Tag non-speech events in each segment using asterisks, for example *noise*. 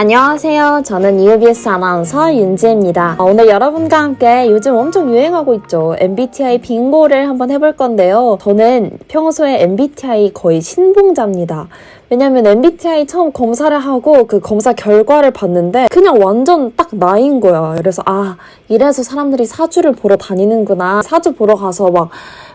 안녕하세요. 저는 EOBS 아나운서 윤지입니다. 어, 오늘 여러분과 함께 요즘 엄청 유행하고 있죠. MBTI 빙고를 한번 해볼 건데요. 저는 평소에 MBTI 거의 신봉자입니다. 왜냐면 MBTI 처음 검사를 하고 그 검사 결과를 봤는데 그냥 완전 딱 나인 거야. 그래서 아, 이래서 사람들이 사주를 보러 다니는구나. 사주 보러 가서 막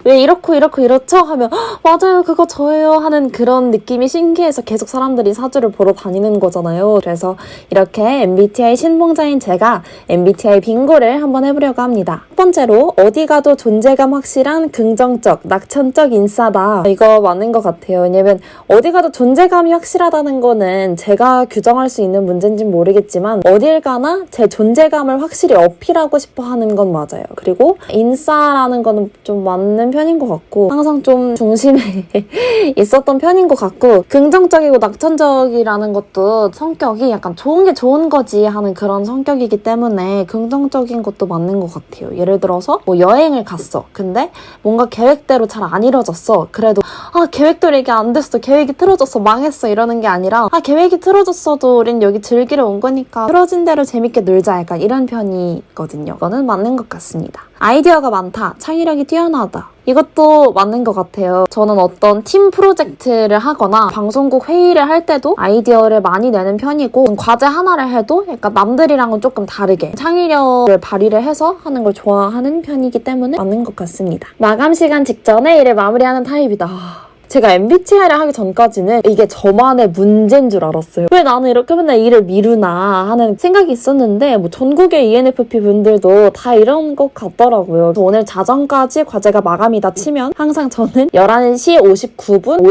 왜 이렇고 이렇고 이렇죠? 하면 "헉, 맞아요. 그거 저예요. 하는 그런 느낌이 신기해서 계속 사람들이 사주를 보러 다니는 거잖아요. 그래서 이렇게 MBTI 신봉자인 제가 MBTI 빙고를 한번 해보려고 합니다. 첫 번째로 어디 가도 존재감 확실한 긍정적, 낙천적 인싸다. 이거 맞는 것 같아요. 왜냐면 어디 가도 존재감이 확실하다는 거는 제가 규정할 수 있는 문제인지는 모르겠지만 어딜 가나 제 존재감을 확실히 어필하고 싶어 하는 건 맞아요. 그리고 인싸라는 거는 좀 맞는 편인 것 같고 항상 좀 중심에 *laughs* 있었던 편인 것 같고 긍정적이고 낙천적이라는 것도 성격이 약간 좋은 게 좋은 거지 하는 그런 성격이기 때문에 긍정적인 것도 맞는 것 같아요. 예를 들어서 뭐 여행을 갔어. 근데 뭔가 계획대로 잘 안 이뤄졌어. 그래도 아 계획대로 이게 안 됐어. 계획이 틀어졌어. 망했어. 이러는 게 아니라 아 계획이 틀어졌어도 우린 여기 즐기러 온 거니까 틀어진 대로 재밌게 놀자. 약간 이런 편이거든요. 이거는 맞는 것 같습니다. 아이디어가 많다. 창의력이 뛰어나다. 이것도 맞는 것 같아요. 저는 어떤 팀 프로젝트를 하거나 방송국 회의를 할 때도 아이디어를 많이 내는 편이고 과제 하나를 해도 약간 남들이랑은 조금 다르게 창의력을 발휘를 해서 하는 걸 좋아하는 편이기 때문에 맞는 것 같습니다. 마감 시간 직전에 일을 마무리하는 타입이다. 제가 MBTI를 하기 전까지는 이게 저만의 문제인 줄 알았어요. 왜 나는 이렇게 맨날 일을 미루나 하는 생각이 있었는데 뭐 전국의 ENFP 분들도 다 이런 것 같더라고요. 오늘 자정까지 과제가 마감이다 치면 항상 저는 11시 59분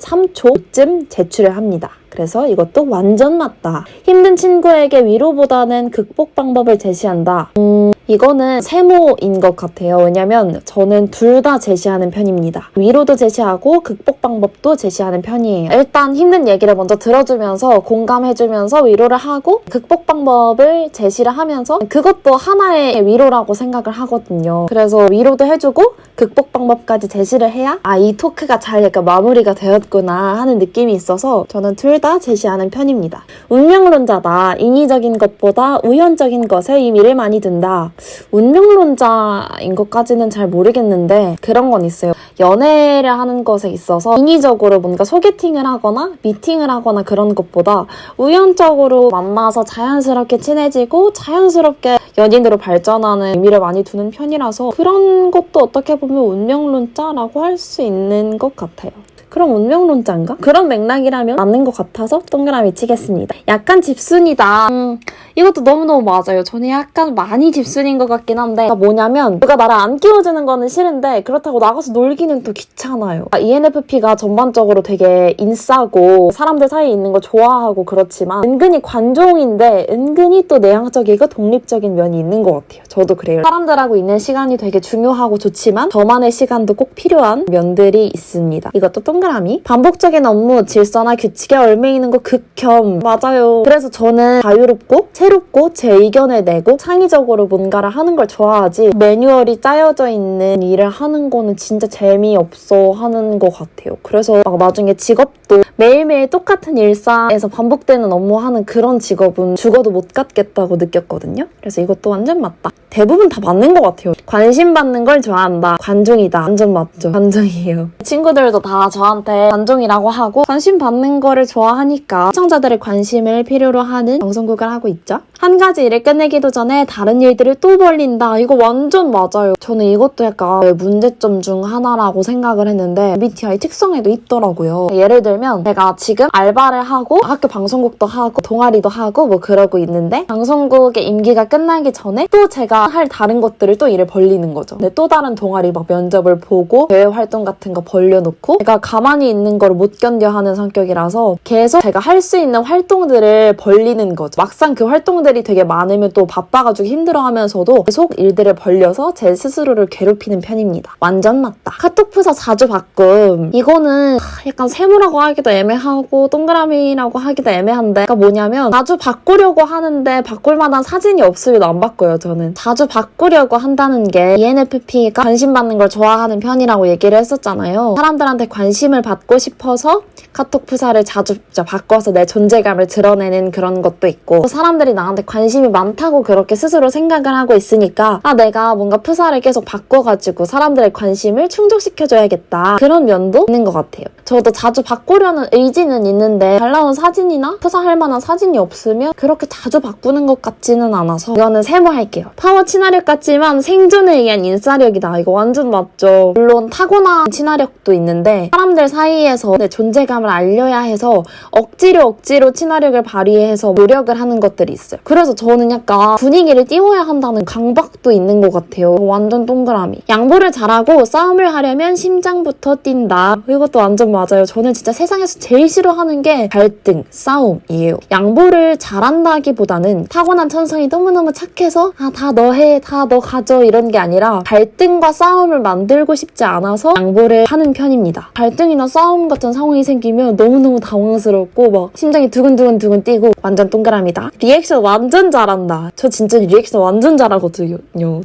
53초쯤 제출을 합니다. 그래서 이것도 완전 맞다. 힘든 친구에게 위로보다는 극복 방법을 제시한다. 음, 이거는 세모인 것 같아요. 왜냐면 저는 둘 다 제시하는 편입니다. 위로도 제시하고 극복 방법도 제시하는 편이에요. 일단 힘든 얘기를 먼저 들어주면서 공감해주면서 위로를 하고 극복 방법을 제시를 하면서 그것도 하나의 위로라고 생각을 하거든요. 그래서 위로도 해주고 극복 방법까지 제시를 해야 아 이 토크가 잘 약간 마무리가 되었 구나 하는 느낌이 있어서 저는 둘 다 제시하는 편입니다. 운명론자다. 인위적인 것보다 우연적인 것에 의미를 많이 둔다. 운명론자인 것까지는 잘 모르겠는데 그런 건 있어요. 연애를 하는 것에 있어서 인위적으로 뭔가 소개팅을 하거나 미팅을 하거나 그런 것보다 우연적으로 만나서 자연스럽게 친해지고 자연스럽게 연인으로 발전하는 의미를 많이 두는 편이라서 그런 것도 어떻게 보면 운명론자라고 할 수 있는 것 같아요. 그럼 운명론자인가? 그런 맥락이라면 맞는 것 같아서 동그라미 치겠습니다. 약간 집순이다. 음, 이것도 너무너무 맞아요. 저는 약간 많이 집순인 것 같긴 한데 그러니까 뭐냐면 누가 나를 안 끼워주는 거는 싫은데 그렇다고 나가서 놀기는 또 귀찮아요. 아, ENFP가 전반적으로 되게 인싸고 사람들 사이에 있는 걸 좋아하고 그렇지만 은근히 관종인데 은근히 또 내향적이고 독립적인 면이 있는 것 같아요. 저도 그래요. 사람들하고 있는 시간이 되게 중요하고 좋지만 저만의 시간도 꼭 필요한 면들이 있습니다. 이것도 동 그라미. 반복적인 업무, 질서나 규칙에 얽매이는 거 극혐. 맞아요. 그래서 저는 자유롭고 새롭고 제 의견을 내고 창의적으로 뭔가를 하는 걸 좋아하지 매뉴얼이 짜여져 있는 일을 하는 거는 진짜 재미없어 하는 것 같아요. 그래서 막 나중에 직업도 매일매일 똑같은 일상에서 반복되는 업무 하는 그런 직업은 죽어도 못 갖겠다고 느꼈거든요. 그래서 이것도 완전 맞다. 대부분 다 맞는 것 같아요. 관심 받는 걸 좋아한다. 관종이다. 완전 맞죠. 관종이에요. 친구들도 다 저한테 관종이라고 하고 관심 받는 거를 좋아하니까 시청자들의 관심을 필요로 하는 방송국을 하고 있죠. 한 가지 일을 끝내기도 전에 다른 일들을 또 벌린다. 이거 완전 맞아요. 저는 이것도 약간 문제점 중 하나라고 생각을 했는데 MBTI 특성에도 있더라고요. 예를 들면 제가 지금 알바를 하고 학교 방송국도 하고 동아리도 하고 뭐 그러고 있는데 방송국의 임기가 끝나기 전에 또 제가 할 다른 것들을 또 일을 벌리는 거죠. 또 다른 동아리 막 면접을 보고 대외 활동 같은 거 벌 려놓고 제가 가만히 있는 걸 못 견뎌 하는 성격이라서 계속 제가 할 수 있는 활동들을 벌리는 거죠. 막상 그 활동들이 되게 많으면 또 바빠가지고 힘들어 하면서도 계속 일들을 벌려서 제 스스로를 괴롭히는 편입니다. 완전 맞다. 카톡 프사 자주 바꿈. 이거는 약간 세모라고 하기도 애매하고 동그라미라고 하기도 애매한데 그러니까 뭐냐면 자주 바꾸려고 하는데 바꿀 만한 사진이 없으면 안 바꿔요 저는 자주 바꾸려고 한다는 게 ENFP가 관심 받는 걸 좋아하는 편이라고 얘기를 했었잖아요 사람들한테 관심 관심을 받고 싶어서 카톡 프사를 자주 바꿔서 내 존재감을 드러내는 그런 것도 있고 또 사람들이 나한테 관심이 많다고 그렇게 스스로 생각을 하고 있으니까 아 내가 뭔가 프사를 계속 바꿔가지고 사람들의 관심을 충족시켜줘야겠다. 그런 면도 있는 것 같아요. 저도 자주 바꾸려는 의지는 있는데 잘 나온 사진이나 프사할 만한 사진이 없으면 그렇게 자주 바꾸는 것 같지는 않아서 이거는 세모할게요. 파워 친화력 같지만 생존에 의한 인싸력이다. 이거 완전 맞죠? 물론 타고난 친화력 도 있는데 사람들 사이에서 내 존재감을 알려야 해서 억지로 억지로 친화력을 발휘해서 노력을 하는 것들이 있어요. 그래서 저는 약간 분위기를 띄워야 한다는 강박도 있는 것 같아요. 완전 동그라미. 양보를 잘하고 싸움을 하려면 심장부터 뛴다. 이것도 완전 맞아요. 저는 진짜 세상에서 제일 싫어하는 게 갈등, 싸움이에요. 양보를 잘한다기보다는 타고난 천성이 너무너무 착해서 아, 다 너 해, 다 너 가져 이런 게 아니라 갈등과 싸움을 만들고 싶지 않아서 양보를 하는 편입니다. 갈등이나 싸움 같은 상황이 생기면 너무너무 당황스럽고 막 심장이 두근두근 두근 뛰고 완전 동그라미다. 리액션 완전 잘한다. 저 진짜 리액션 완전 잘하거든요.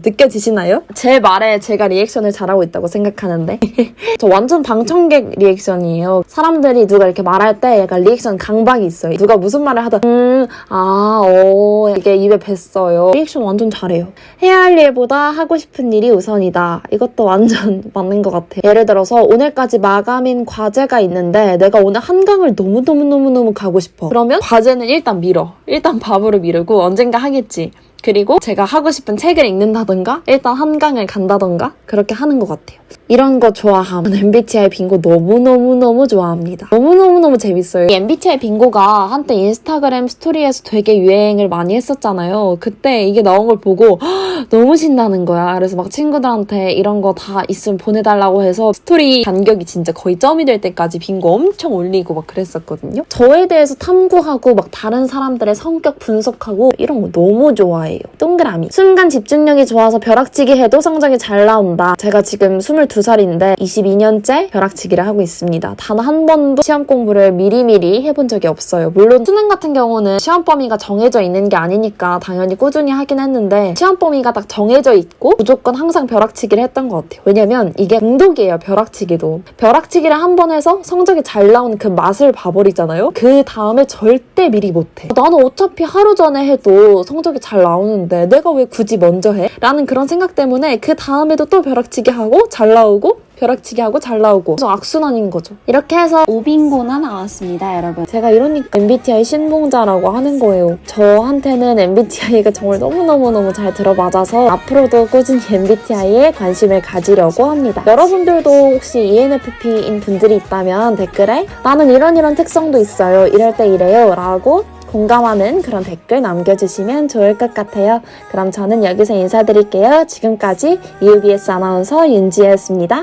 느껴지시나요? 제 말에 제가 리액션을 잘하고 있다고 생각하는데 *laughs* 저 완전 방청객 리액션이에요. 사람들이 누가 이렇게 말할 때 약간 리액션 강박이 있어요. 누가 무슨 말을 하다 음, 아, 어, 이게 입에 뱄어요. 리액션 완전 잘해요. 해야 할 일보다 하고 싶은 일이 우선이다. 이것도 완전 *laughs* 맞는 것 같아요. 예를 들어서 오늘까지 마감인 과제가 있는데 내가 오늘 한강을 너무너무너무너무 가고 싶어. 그러면 과제는 일단 미뤄. 일단 밥으로 미루고 언젠가 하겠지. 그리고 제가 하고 싶은 책을 읽는다던가 일단 한강을 간다던가 그렇게 하는 것 같아요. 이런 거 좋아함. MBTI 빙고 너무너무너무 좋아합니다. 너무너무너무 재밌어요. 이 MBTI 빙고가 한때 인스타그램 스토리에서 되게 유행을 많이 했었잖아요. 그때 이게 나온 걸 보고 헉, 너무 신나는 거야. 그래서 막 친구들한테 이런 거 다 있으면 보내달라고 해서 스토리 간격이 진짜 거의 점이 될 때까지 빙고 엄청 올리고 막 그랬었거든요. 저에 대해서 탐구하고 막 다른 사람들의 성격 분석하고 이런 거 너무 좋아해요. 동그라미. 순간 집중력이 좋아서 벼락치기 해도 성적이 잘 나온다. 제가 지금 22살인데 22년째 벼락치기를 하고 있습니다. 단 한 번도 시험 공부를 미리미리 해본 적이 없어요. 물론 수능 같은 경우는 시험 범위가 정해져 있는 게 아니니까 당연히 꾸준히 하긴 했는데 시험 범위가 딱 정해져 있고 무조건 항상 벼락치기를 했던 것 같아요. 왜냐면 이게 중독이에요. 벼락치기 도. 벼락치기를 한 번 해서 성적이 잘 나오는 그 맛을 봐버리잖아요. 그 다음에 절대 미리 못해. 나는 어차피 하루 전에 해도 성적이 잘 나오는데 내가 왜 굳이 먼저 해? 라는 그런 생각 때문에 그 다음에도 또 벼락치기 하고 잘 나오고 벼락치기 하고 잘 나오고 그래서 악순환인 거죠. 이렇게 해서 오빙고나 나왔습니다, 여러분. 제가 이러니까 MBTI 신봉자라고 하는 거예요. 저한테는 MBTI가 정말 너무너무너무 잘 들어맞아서 앞으로도 꾸준히 MBTI에 관심을 가지려고 합니다. 여러분들도 혹시 ENFP인 분들이 있다면 댓글에 나는 이런 이런 특성도 있어요. 이럴 때 이래요. 라고 공감하는 그런 댓글 남겨주시면 좋을 것 같아요. 그럼 저는 여기서 인사드릴게요. 지금까지 EUBS 아나운서 윤지혜였습니다.